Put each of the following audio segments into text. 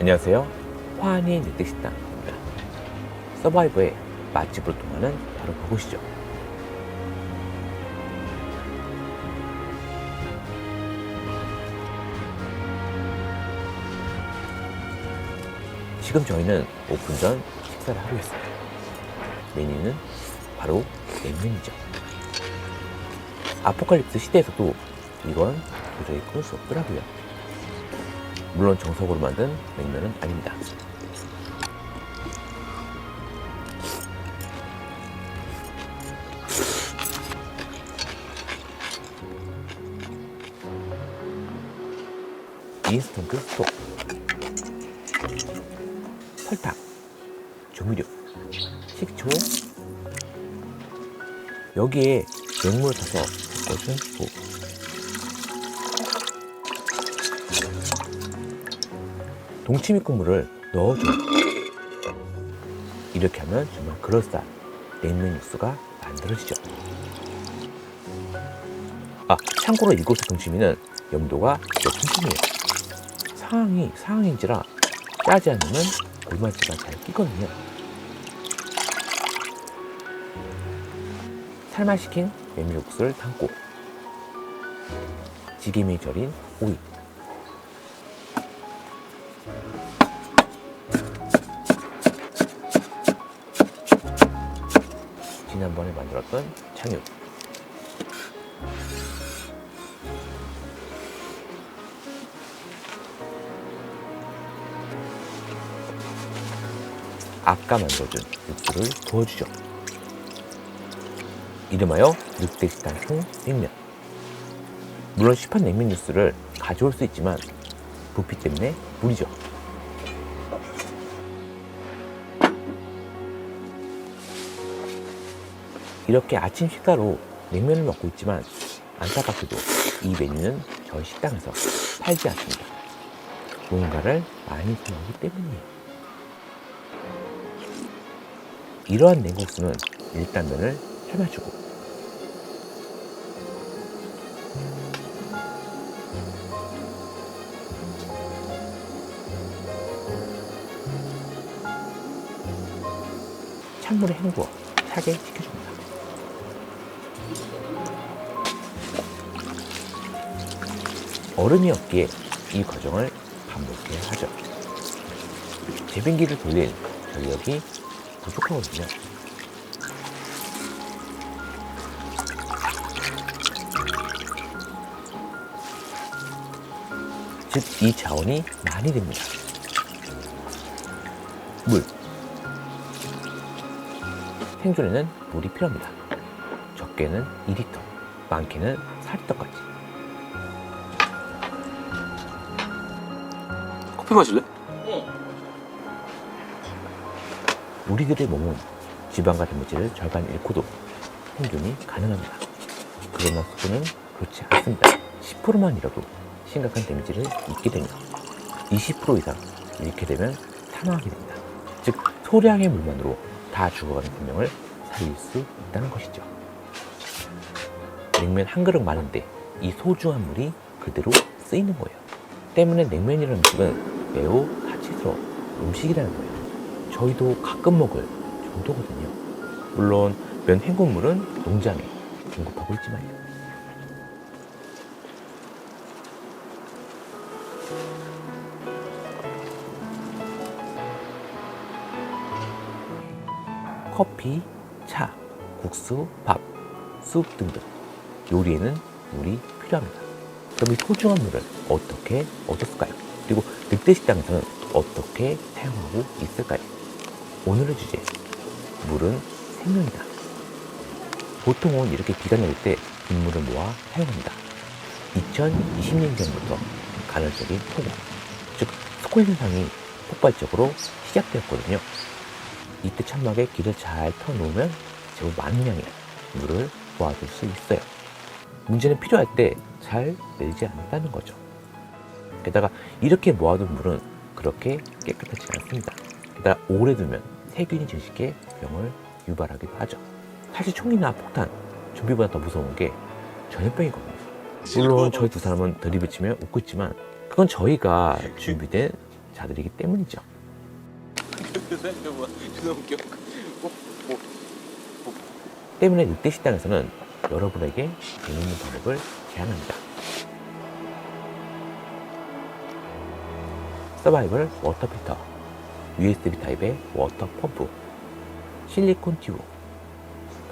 안녕하세요. 화한이 늑대식당입니다. 서바이버의 맛집으로 통하는 바로 그곳이죠. 지금 저희는 오픈 전 식사를 하고 있습니다. 메뉴는 바로 냉면이죠. 아포칼립스 시대에서도 이건 도저히 끊을 수 없더라고요. 물론 정석으로 만든 냉면은 아닙니다. 인스턴트 스톡. 설탕. 조미료. 식초. 여기에 냉물을 타서 섞어준 후 동치미 국물을 넣어줘요. 이렇게 하면 정말 그럴싸한 냉면 육수가 만들어지죠. 아, 참고로 이곳의 동치미는 염도가 높은 편이에요. 상황이 상황인지라 짜지 않으면 골맛지가 잘 끼거든요. 삶아시킨 메밀 육수를 담고 지게미 절인 오이 지난번에 만들었던 창육 아까 만들어준 육수를 부어주죠. 이름하여 늑대식단풍 냉면. 물론 시판 냉면 육수를 가져올 수 있지만 부피 때문에 무리죠. 이렇게 아침 식사로 냉면을 먹고 있지만 안타깝게도 이 메뉴는 저희 식당에서 팔지 않습니다. 무언가를 많이 사용하기 때문이에요. 이러한 냉국수는 일단 면을 삶아주고 찬물에 헹구어 차게 식혀줍니다. 얼음이 없기에 이 과정을 반복해야 하죠. 제빙기를 돌릴 전력이 부족하거든요. 즉, 이 자원이 많이 됩니다. 물. 생존에는 물이 필요합니다. 적게는 2리터, 많게는 4리터까지. 커피 마실래? 우리들의 몸은 지방과 단백질을 절반 잃고도 생존이 가능합니다. 그러나 수도는 그렇지 않습니다. 10%만 잃어도 심각한 데미지를 입게 됩니다. 20% 이상 잃게 되면 사망하게 됩니다. 즉 소량의 물만으로 다 죽어가는 생명을 살릴 수 있다는 것이죠. 냉면 한 그릇 많은데 이 소중한 물이 그대로 쓰이는 거예요. 때문에 냉면이라는 음식은 매우 사치스러운 음식이라는 거예요. 저희도 가끔 먹을 정도거든요. 물론 면 헹군물은 농장에 공급하고 있지만요. 커피, 차, 국수, 밥, 숲 등등 요리에는 물이 필요합니다. 그럼 이 소중한 물을 어떻게 얻었을까요? 그리고 늑대 식당에서는 어떻게 사용하고 있을까요? 오늘의 주제 물은 생명이다. 보통은 이렇게 비가 내릴 때 빗물을 모아 사용합니다. 2020년경부터 간헐적인 폭우, 즉 스콜 현상이 폭발적으로 시작되었거든요. 이때 천막에 길을 잘 터놓으면 제법 많은 양의 물을 모아둘 수 있어요. 문제는 필요할 때 잘 내리지 않는다는 거죠. 게다가 이렇게 모아둔 물은 그렇게 깨끗하지 않습니다. 게다가 오래 두면 세균이 증식해 병을 유발하기도 하죠. 사실 총이나 폭탄, 좀비보다 더 무서운 게 전염병이거든요. 물론 저희 두 사람은 들이붙이며 웃고 있지만 그건 저희가 준비된 자들이기 때문이죠. 때문에 늑대 식당에서는 여러분에게 재밌는 방법을 제안합니다. 서바이벌 워터 필터, USB 타입의 워터 펌프, 실리콘 튜브,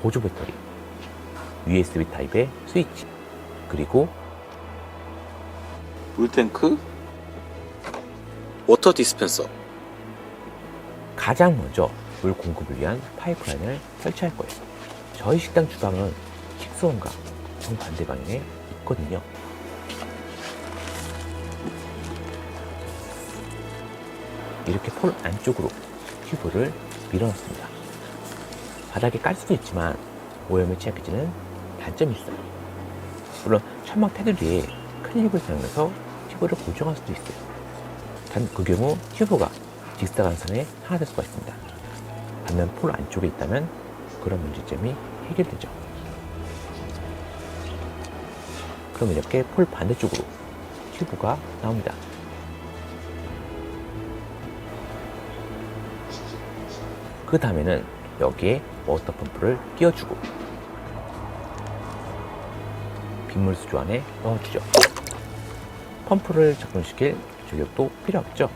보조 배터리, USB 타입의 스위치, 그리고 물탱크? 워터 디스펜서. 가장 먼저 물 공급을 위한 파이프라인을 설치할 거예요. 저희 식당 주방은 식수원과 정반대 방향에 있거든요. 이렇게 폴 안쪽으로 튜브를 밀어넣습니다. 바닥에 깔 수도 있지만 오염을 취약해지는 단점이 있어요. 물론 천막 테두리에 클립을 사용해서 튜브를 고정할 수도 있어요. 단 그 경우 튜브가 직사광선에 하나 될 수가 있습니다. 반면 폴 안쪽에 있다면 그런 문제점이 해결되죠. 그럼 이렇게 폴 반대쪽으로 튜브가 나옵니다. 그 다음에는 여기에 워터 펌프를 끼워주고 빗물 수조 안에 넣어주죠. 펌프를 작동시킬 전력도 필요 없죠.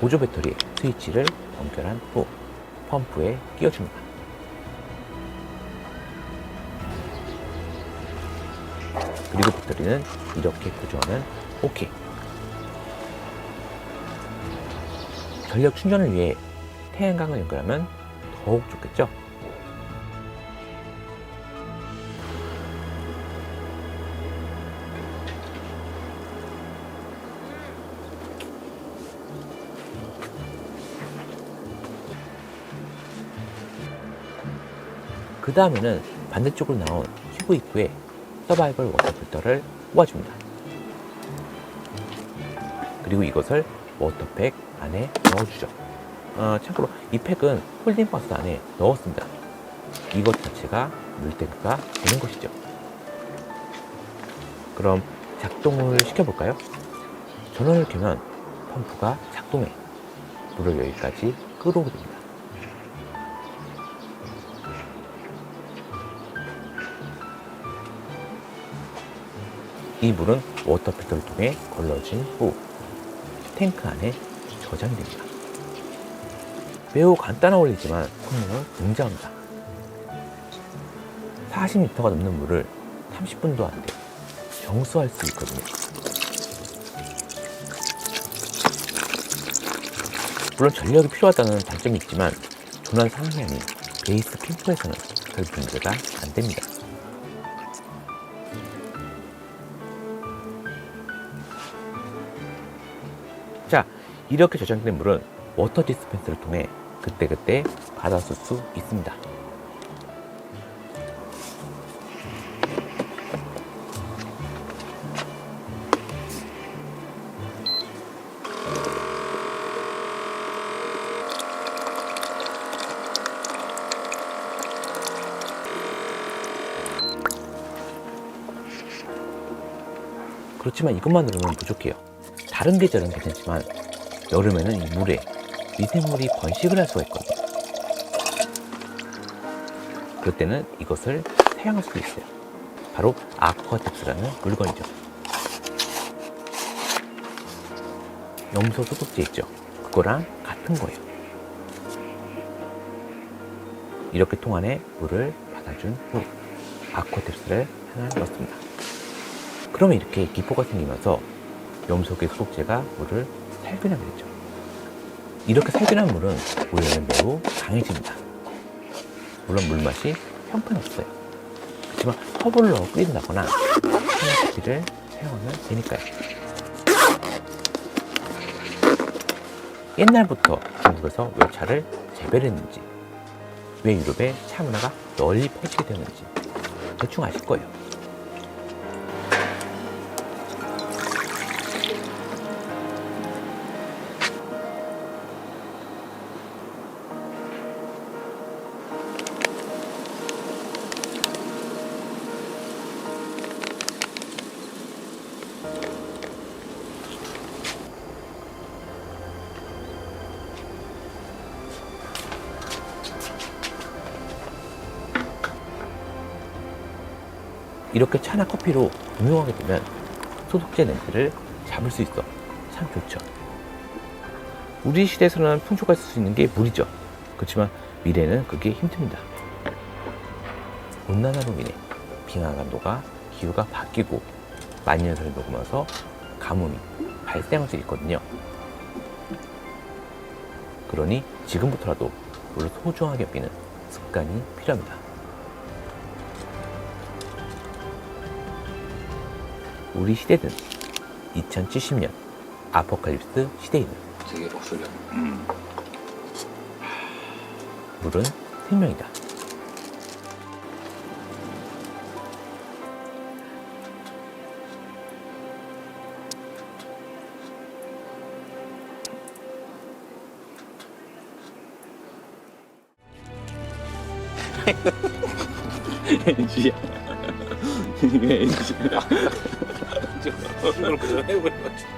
보조 배터리 스위치를 연결한 후 펌프에 끼워줍니다. 그리고 배터리는 이렇게 고정하면 OK. 전력 충전을 위해 태양광을 연결하면 더욱 좋겠죠? 그 다음에는 반대쪽으로 나온 튜브 입구에 서바이벌 워터 필터를 꽂아줍니다. 그리고 이것을 워터팩 안에 넣어주죠. 어, 참고로 이 팩은 홀딩 박스 안에 넣었습니다. 이것 자체가 물탱크가 되는 것이죠. 그럼 작동을 시켜볼까요? 전원을 켜면 펌프가 작동해 물을 여기까지 끌어오게 됩니다. 이 물은 워터필터를 통해 걸러진 후 탱크 안에 저장이 됩니다. 매우 간단한 원리지만 성능은 굉장합니다. 40리터가 넘는 물을 30분도 안 돼 정수할 수 있거든요. 물론 전력이 필요하다는 단점이 있지만 조난 상이 아닌 베이스 캠프에서는 별 문제가 안 됩니다. 자, 이렇게 저장된 물은 워터 디스펜서를 통해 그때그때 받아쓸 수 있습니다. 그렇지만 이것만으로는 부족해요. 다른 계절은 괜찮지만 여름에는 이 물에 미생물이 번식을 할 수가 있거든요. 그럴 때는 이것을 사용할 수도 있어요. 바로 아쿠아텍스라는 물건이죠. 염소 소독제 있죠. 그거랑 같은 거예요. 이렇게 통 안에 물을 받아준 후 아쿠아텍스를 하나 넣습니다. 그러면 이렇게 기포가 생기면서 염소계 소독제가 물을 살균하게 되죠. 이렇게 살균한 물은 오염에 매우 강해집니다. 물론 물맛이 형편없어요. 그렇지만 허브를 넣어 끓인다거나 생각기를 사용하면 되니까요. 옛날부터 중국에서 왜 차를 재배했는지, 왜 유럽에 차 문화가 널리 퍼지게 되었는지 대충 아실 거예요. 이렇게 차나 커피로 응용하게 되면 소독제 냄새를 잡을 수 있어. 참 좋죠. 우리 시대에서는 있을 수 있는 게 물이죠. 그렇지만 미래는 그게 힘듭니다. 온난화로 인해 빙하 강도가 기후가 바뀌고 만년설이 녹으면서 가뭄이 발생할 수 있거든요. 그러니 지금부터라도 물을 소중하게 여기는 습관이 필요합니다. 우리 시대는 2070년 아포칼립스 시대이는 되게 목소리가 물은 생명이다. NG야. 이게 NG야 오늘 그냥 해버려가지고